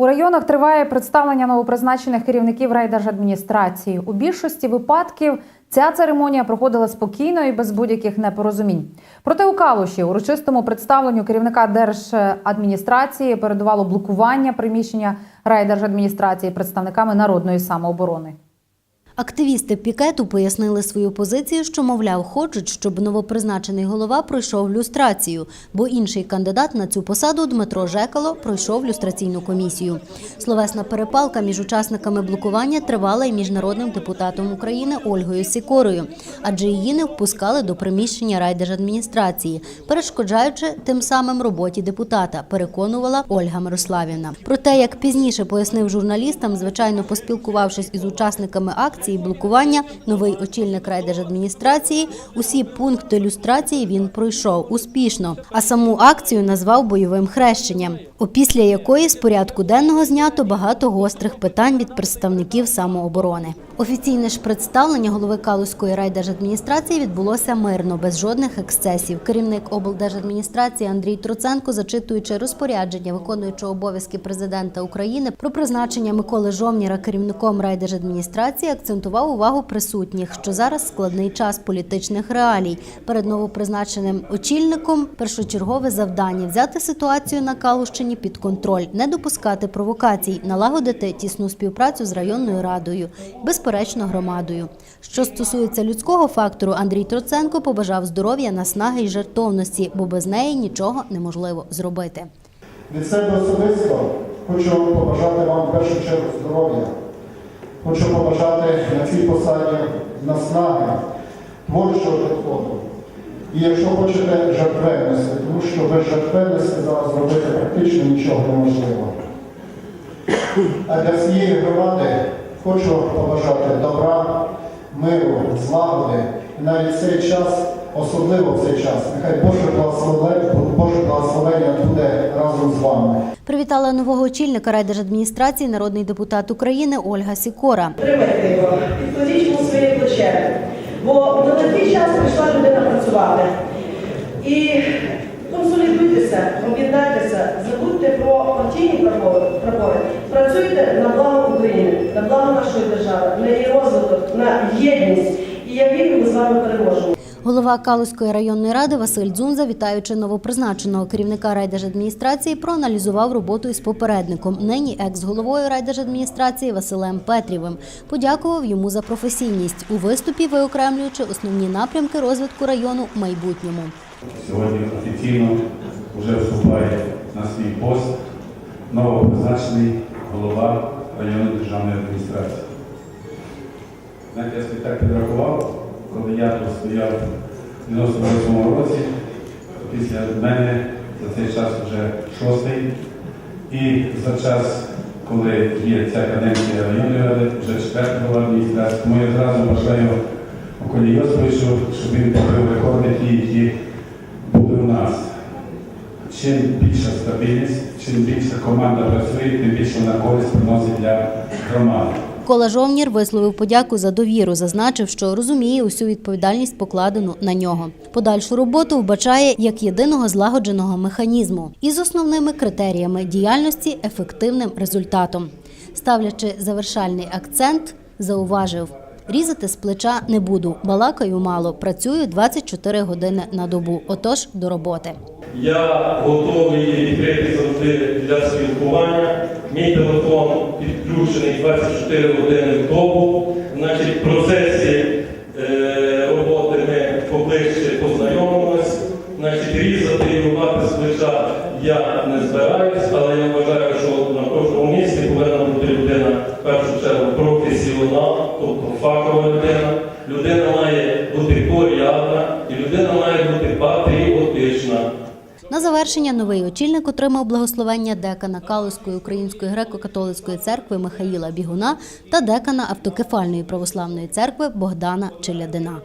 У районах триває представлення новопризначених керівників райдержадміністрації. У більшості випадків ця церемонія проходила спокійно і без будь-яких непорозумінь. Проте у Калуші урочистому представленню керівника держадміністрації передувало блокування приміщення райдержадміністрації представниками народної самооборони. Активісти пікету пояснили свою позицію, що, мовляв, хочуть, щоб новопризначений голова пройшов люстрацію, бо інший кандидат на цю посаду Дмитро Жекало пройшов люстраційну комісію. Словесна перепалка між учасниками блокування тривала й між народним депутатом України Ольгою Сікорою, адже її не впускали до приміщення райдержадміністрації, перешкоджаючи тим самим роботі депутата, переконувала Ольга Мирославівна. Проте, як пізніше пояснив журналістам, звичайно поспілкувавшись із учасниками акції блокування, новий очільник райдержадміністрації усі пункти люстрації він пройшов успішно, а саму акцію назвав бойовим хрещенням, опісля якої з порядку денного знято багато гострих питань від представників самооборони. Офіційне ж представлення голови Калузької райдержадміністрації відбулося мирно, без жодних ексцесів. Керівник облдержадміністрації Андрій Троценко, зачитуючи розпорядження виконуючого обов'язки президента України про призначення Миколи Жовніра керівником райдержадміністрації, акцентував увагу присутніх, що зараз складний час політичних реалій. Перед новопризначеним очільником першочергове завдання взяти ситуацію на Калущині під контроль, не допускати провокацій, налагодити тісну співпрацю з районною радою, безперечно, громадою. Що стосується людського фактору, Андрій Троценко побажав здоров'я, наснаги й жертовності, бо без неї нічого неможливо зробити. Від себе особисто хочу побажати вам в першу чергу здоров'я. Хочу побажати на цій посаді наснаги, творчого підходу. І якщо хочете жертвенності, тому що без жертвенності зараз зробити практично нічого неможливо. А для всієї громади хочу побажати добра, миру, злагоди. І навіть цей час, особливо в цей час, нехай Боже благословення, Боже благословення буде разом з вами. Привітала нового очільника райдержадміністрації народний депутат України Ольга Сікора. Тримайте його, підкладіть йому своє плече. Бо на такий час прийшла людина працювати. І консолідуйтеся, об'єднайтеся, забудьте про партійні прапори. Працюйте на благо України, на благо нашої держави, на її розвиток, на єдність. І я вірю, ми з вами переможемо. Голова Калузької районної ради Василь Дзунза, вітаючи новопризначеного керівника райдержадміністрації, проаналізував роботу із попередником, нині екс-головою райдержадміністрації Василем Петрівим. Подякував йому за професійність у виступі, виокремлюючи основні напрямки розвитку району в майбутньому. Сьогодні офіційно вже вступає на свій пост новопризначений голова районної державної адміністрації. Знаєте, я собі так підрахував, коли я тут стояв в 98 році, після мене за цей час вже шостий. І за час, коли є ця каденція районної ради, вже четверта голова адміністрації, тому я зразу бажаю Миколі Йосиповичу, щоб він побив рекорди ті, які у нас. Чим більша стабільність, чим більша команда працює, тим більше вона користь приносить для громади. Кола Жовнір висловив подяку за довіру, зазначив, що розуміє усю відповідальність, покладену на нього. Подальшу роботу вбачає як єдиного злагодженого механізму із основними критеріями діяльності ефективним результатом. Ставлячи завершальний акцент, зауважив. Різати з плеча не буду, балакаю мало, працюю 24 години на добу. Отож, до роботи. Я готовий і відкритий завжди для спілкування. Мій телефон підключений 24 години в добу. Значить, в процесі е, роботи ми поближче познайомимось. Значить, різати і рубати з плеча я не збираюсь, фахова людина. Має бути порядна і людина має бути патріотична. На завершення новий очільник отримав благословення декана Калузької української греко-католицької церкви Михаїла Бігуна та декана автокефальної православної церкви Богдана Челядина.